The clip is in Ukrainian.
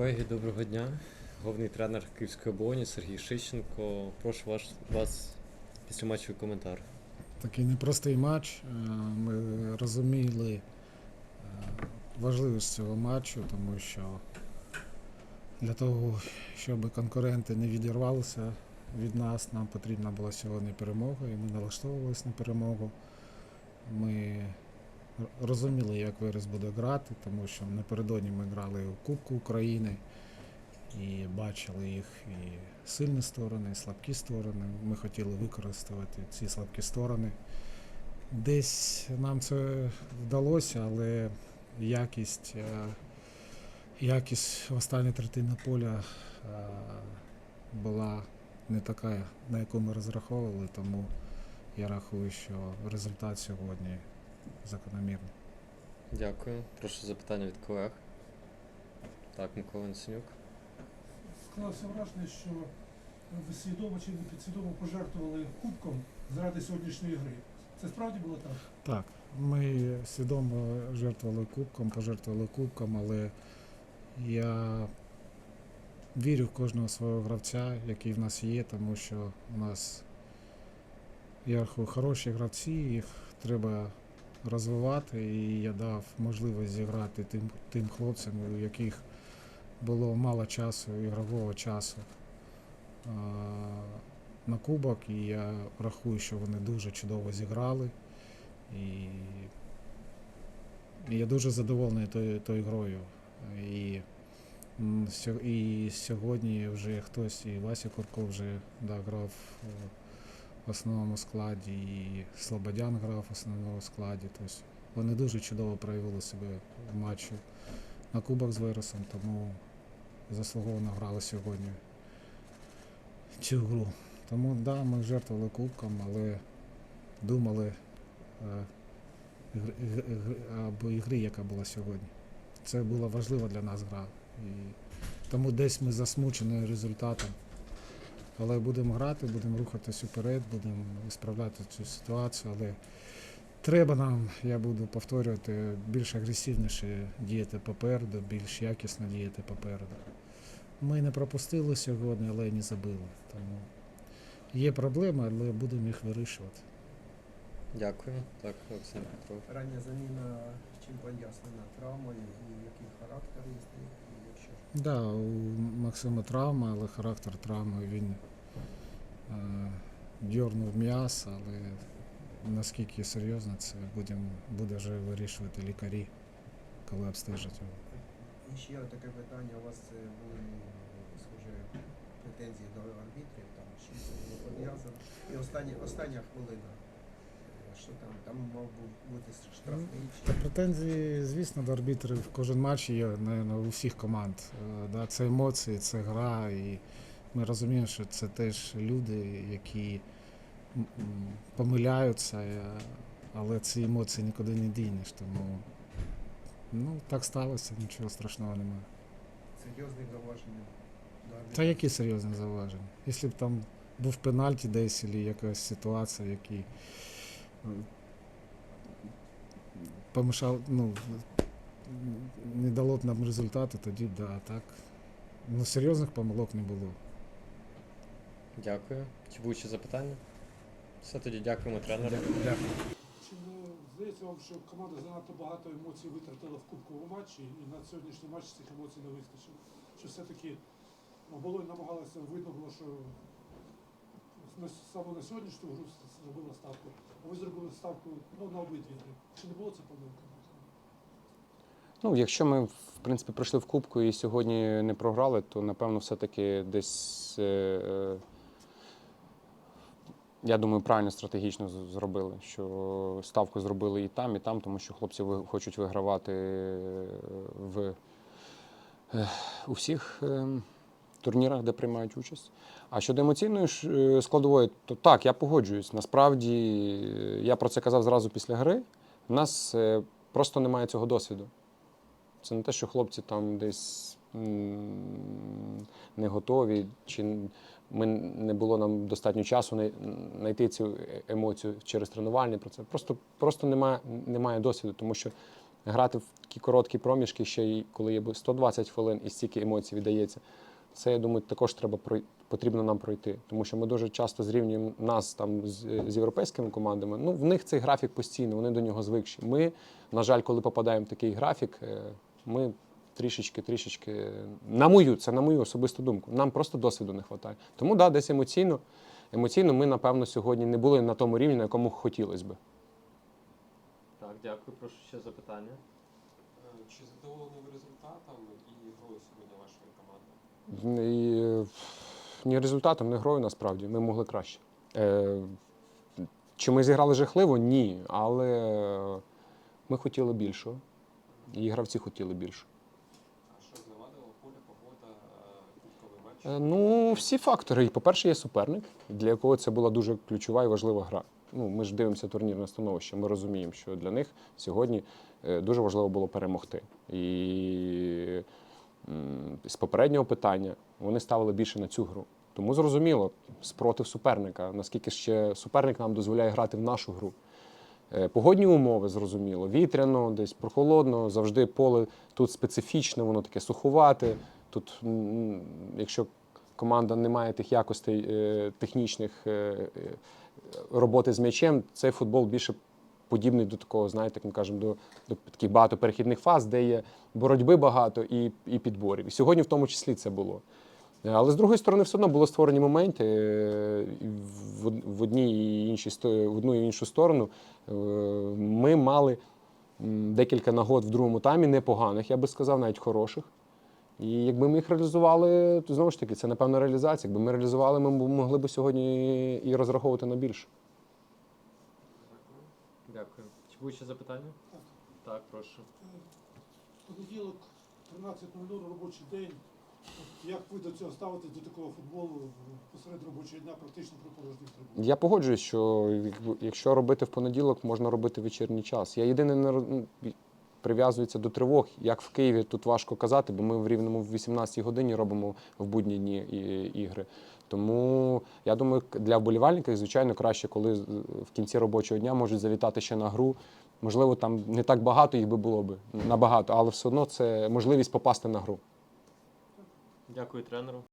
Колеги, доброго дня. Головний тренер Київської оболоні Сергій Шищенко. Прошу ваш, вас післяматчевий коментар. Такий непростий матч. Е, Ми розуміли е, важливість цього матчу, тому що для того, щоб конкуренти не відірвалися від нас, нам потрібна була сьогодні перемога, і ми налаштовувалися на перемогу. Ми розуміли, як Верес буде грати, тому що напередодні ми грали у Кубку України і бачили їх і сильні сторони, і слабкі сторони. Ми хотіли використовувати ці слабкі сторони. Десь нам це вдалося, але якість, е, якість в останній поля е, була не така, на яку ми розраховували, тому я рахую, що результат сьогодні закономірний. Дякую. Прошу запитання від колег. Так, Микола Несенюк. Склалося враження, що ви свідомо чи не підсвідомо пожертвували кубком заради сьогоднішньої гри. Це справді було так? Так, ми свідомо жертвували кубком, пожертвували кубком, але я вірю в кожного свого гравця, який в нас є, тому що у нас я рахую, хороші гравці, їх треба розвивати, і я дав можливість зіграти тим, тим хлопцям, у яких було мало часу, ігрового часу на кубок, і я рахую, що вони дуже чудово зіграли. І, я дуже задоволений тою, тою грою. І, і сьогодні вже хтось, і Вася Курков вже да, грав е, в основному складі, і Слободян грав в основному складі. Тобто вони дуже чудово проявили себе в матчі на Кубок з Вересом, тому заслуговано грали сьогодні цю гру. Тому так, да, ми жертвували кубком, але думали е, або ігри, яка була сьогодні. Це була важлива для нас гра. І тому десь ми засмучені результатом. Але будемо грати, будемо рухатись уперед, будемо справляти цю ситуацію. Але треба нам, я буду повторювати, більш агресивніше діяти попереду, більш якісно діяти попереду. Ми не пропустили сьогодні, але й не забили. Тому є проблеми, але будемо їх вирішувати. Дякую. Так, Олександр Петров. Рання заміна чим пояснена травмою і який характер є, ж Да, у Максима травма, але характер травми він е, дьорнув м'яз, але наскільки серйозно це будем, буде вже вирішувати лікарі, коли обстежать його. і ще таке питання, у вас е, були схоже претензії до арбітрів, там було пов'язано. І остання, остання хвилина. Що там? Там мав бути штрафний Та претензії, звісно, до арбітрів кожен матч є, напевно, у всіх команд. Е, Да, це емоції, це гра, і ми розуміємо, що це теж люди, які помиляються, е, але ці емоції нікуди не дінеш. Тому ну, так сталося, нічого страшного немає. серйозних зауважень? Та які серйозні зауваження? Якщо б там був пенальті десь, або якась ситуація, який е, помішав, ну, не дало б нам результату, тоді да, так. Ну, серйозних помилок не було. Дякую. Чи будуть ще запитання? Все тоді дякуємо тренеру. Дякую. Чи не здається вам, що команда занадто багато емоцій витратила в кубковому матчі, і на сьогоднішній матч цих емоцій не вистачило? Що все-таки оболонь намагалася, видно було, що саме на сьогоднішню гру зробила ставку, а ви зробили ставку ну, на обидві гри. Чи не було це помилка? Ну, якщо ми, в принципі, пройшли в Кубку і сьогодні не програли, то напевно все-таки десь. Е, е, я думаю, правильно стратегічно зробили, що ставку зробили і там, і там, тому що хлопці хочуть вигравати е, в, е, у всіх е, турнірах, де приймають участь. А щодо емоційної е, складової, то так, я погоджуюсь. Насправді, е, я про це казав зразу після гри. У нас е, просто немає цього досвіду. Це не те, що хлопці там десь не готові, чи ми не було нам достатньо часу знайти цю емоцію через тренувальний процес. Просто, просто немає, немає досвіду, тому що грати в такі короткі проміжки, ще й коли є 120 хвилин і стільки емоцій віддається. Це, я думаю, також треба потрібно нам пройти. Тому що ми дуже часто зрівнюємо нас там з, з європейськими командами. Ну, в них цей графік постійно, вони до нього звикші. Ми, на жаль, коли попадаємо в такий графік, е, ми трішечки, трішечки, на мою, це на мою особисту думку. Нам просто досвіду не вистачає. Тому да, десь емоційно. Емоційно ми, напевно, сьогодні не були на тому рівні, на якому хотілося би. Так, дякую. Прошу ще запитання. Е, Чи задоволені ви результатом і грою сьогодні вашої команди? І, е, ні результатом, ні грою насправді. Ми могли краще. Е, чи ми зіграли жахливо? Ні. Але ми хотіли більшого. І гравці хотіли більше. А що завадило? Поля, погода, е, кубковий матч? Ну, всі фактори. По-перше, є суперник, для якого це була дуже ключова і важлива гра. Ну, ми ж дивимося турнірне становище. Ми розуміємо, що для них сьогодні дуже важливо було перемогти. І з попереднього питання вони ставили більше на цю гру. Тому зрозуміло, спротив суперника, наскільки ще суперник нам дозволяє грати в нашу гру. Е, Погодні умови, зрозуміло, вітряно, десь прохолодно, завжди поле тут специфічне, воно таке сухувате. Тут, якщо команда не має тих якостей е, технічних е, роботи з м'ячем, цей футбол більше подібний до такого, знаєте, як ми кажемо, до, до таких багато перехідних фаз, де є боротьби багато і, і підборів. І сьогодні в тому числі це було. Е, Але з другої сторони, все одно були створені моменти е, в одній і іншій в одну і іншу сторону. Е, Ми мали декілька нагод в другому таймі, непоганих, я би сказав, навіть хороших. І якби ми їх реалізували, то знову ж таки, це напевно реалізація. Якби ми реалізували, ми могли б сьогодні і розраховувати на більше. Дякую. Чи будуть ще запитання? Так. Так, прошу. Понеділок, 13.00 робочий день. Як ви до цього ставитесь до такого футболу посеред робочого дня, практично при порожніх трибунах? Я погоджуюсь, що якщо робити в понеділок, можна робити вечірній час. Я єдине не ну, прив'язується до тривог. Як в Києві тут важко казати, бо ми в рівному в 18 годині робимо в будні дні ігри. Тому я думаю, для вболівальників, звичайно, краще, коли в кінці робочого дня можуть завітати ще на гру. Можливо, там не так багато їх би було би набагато, але все одно це можливість попасти на гру. Дякую тренеру.